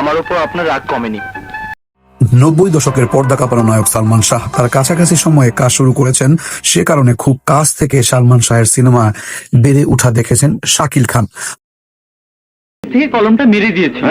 আমার উপর আপনার রাগ কমেনি। নব্বই দশকের পর্দা কাঁপানো নায়ক সালমান শাহ তার কাছাকাছি সময়ে কাজ শুরু করেছেন, সে কারণে খুব কাছ থেকে সালমান শাহের সিনেমা বেড়ে উঠা দেখেছেন শাকিল খান। থেকে কলমটা মেরে দিয়েছি।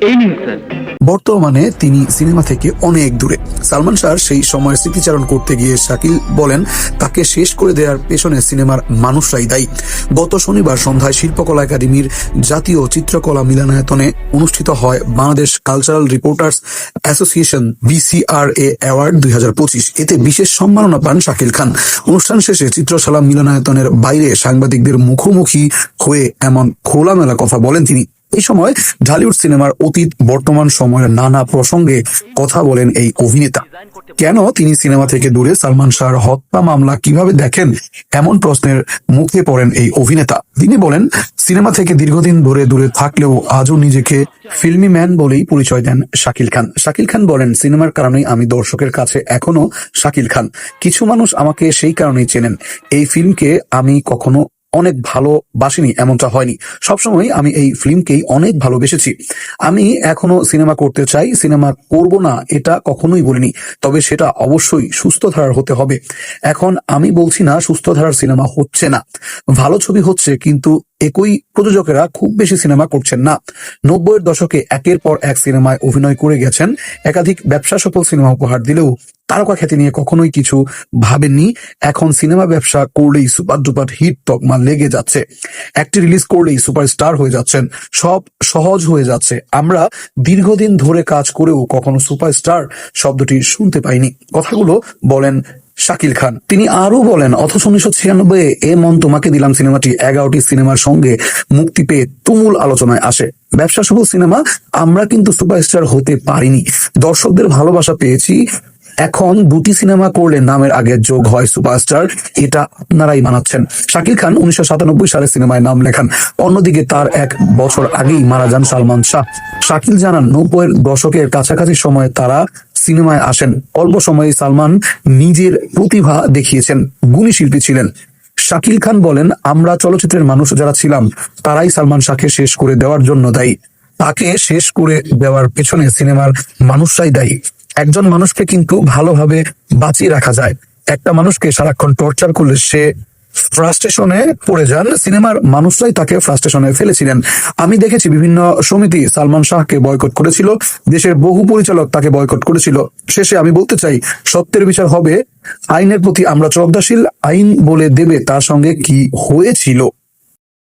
এই নিন স্যার। বর্তমানে তিনি সিনেমা থেকে অনেক দূরে। সালমান শাহ সেই সময় স্মৃতিচারণ করতে গিয়ে শাকিল বলেন তাকে শেষ করে দেওয়ার পেছনে সিনেমার মানুষরাই দায়ী। গত শনিবার সন্ধ্যায় শিল্পকলা একাডেমির জাতীয় চিত্রকলা মিলনায়তনে অনুষ্ঠিত হয় Bangladesh cultural reporters association BCR A award দুই হাজার পঁচিশ। এতে বিশেষ সম্মাননা পান শাকিল খান। অনুষ্ঠান শেষে চিত্রশালা মিলনায়তনের বাইরে সাংবাদিকদের মুখোমুখি হয়ে এমন খোলামেলা কথা বলেন তিনি। এই সময় ঢালিউড সিনেমার অতীত, বর্তমান সময়ের নানা প্রসঙ্গে কথা বলেন এই অভিনেতা। কেন তিনি সিনেমা থেকে দূরে? সালমান শাহর হত্যা মামলা কীভাবে দেখেন? এমন প্রশ্নের মুখে পড়েন এই অভিনেতা। তিনি বলেন, সিনেমা থেকে দীর্ঘদিন ধরে দূরে থাকলেও আজও নিজেকে ফিল্মি ম্যান বলেই পরিচয় দেন শাকিল খান। শাকিল খান বলেন, সিনেমার কারণেই আমি দর্শকের কাছে এখনও শাকিল খান। কিছু মানুষ আমাকে সেই কারণেই চেনেন। এই ফিল্মকে আমি কখনো অনেক ভালোবাসিনি এমনটা হয়নি। সবসময় আমি এই ফিল্মকেই অনেক ভালোবেসেছি। আমি এখনও সিনেমা করতে চাই, সিনেমা করব না, এটা কখনোই বলিনি। তবে সেটা অবশ্যই সুস্থ ধারার হতে হবে। এখন আমি বলছি না সুস্থ ধারার সিনেমা হচ্ছে না। ভালো ছবি হচ্ছে, কিন্তু একই প্রযোজকেরা খুব বেশি সিনেমা করছেন না। নব্বইয়ের দশকে একের পর এক সিনেমায় অভিনয় করে গেছেন। একাধিক ব্যবসা সফল সিনেমা উপহার দিলেও তারকা খ্যাতি নিয়ে কখনোই কিছু ভাবেননি। এখন সিনেমা ব্যবসা করলেই সুপার ডুপার হিট তকমা লেগে যাচ্ছে। একটি রিলিজ করলেই সুপারস্টার হয়ে যাচ্ছেন। সব সহজ হয়ে যাচ্ছে। আমরা দীর্ঘদিন ধরে কাজ করেও কখনো সুপারস্টার শব্দটি শুনতে পাইনি। কথাগুলো বলেন শাকিল খান। তিনি আরও বলেন, অথচ উনিশশো ছিয়ানব্বই এ মন তোমাকে দিলাম সিনেমাটি এগারোটি সিনেমার সঙ্গে মুক্তি পেয়ে তুমুল আলোচনায় আসে। ব্যবসা সফল সিনেমা, আমরা কিন্তু সুপারস্টার হতে পারিনি। দর্শকদের ভালোবাসা পেয়েছি এখন দুটি সিনেমা করলে নামের আগে যোগ হয় সুপারস্টার, এটা আপনারাই মানাচ্ছেন। শাকিল খান উনিশশো সাতানব্বই সালে সিনেমায় নাম লেখান। অন্যদিকে তার এক বছর আগেই মারা যান সালমান শাহ। শাকিল জানান, নব্বইয়ের দশকের কাছাকাছি সময়ে তারা সিনেমায় আসেন। অল্প সময়ে সালমান নিজের প্রতিভা দেখিয়েছেন। গুণী শিল্পী ছিলেন। শাকিল খান বলেন, আমরা চলচ্চিত্রের মানুষ যারা ছিলাম, তারাই সালমান শাহকে শেষ করে দেওয়ার জন্য দায়ী। তাকে শেষ করে দেওয়ার পেছনে সিনেমার মানুষরাই দায়ী। একজন মানুষকে কিন্তু ভালোভাবে বাঁচিয়ে রাখা যায়। একটা মানুষকে সারাক্ষণ টর্চার করলে সে ফ্রাস্ট্রেশনে পড়ে যান। সিনেমার মানুষরাই তাকে ফ্রাস্ট্রেশনে ফেলেছিলেন। আমি দেখেছি বিভিন্ন সমিতি সালমান শাহকে বয়কট করেছিল, দেশের বহু পরিচালক তাকে বয়কট করেছিল। শেষে আমি বলতে চাই, সত্যের বিচার হবে, আইনের প্রতি আমরা শ্রদ্ধাশীল আইন বলে দেবে তার সঙ্গে কি হয়েছিল?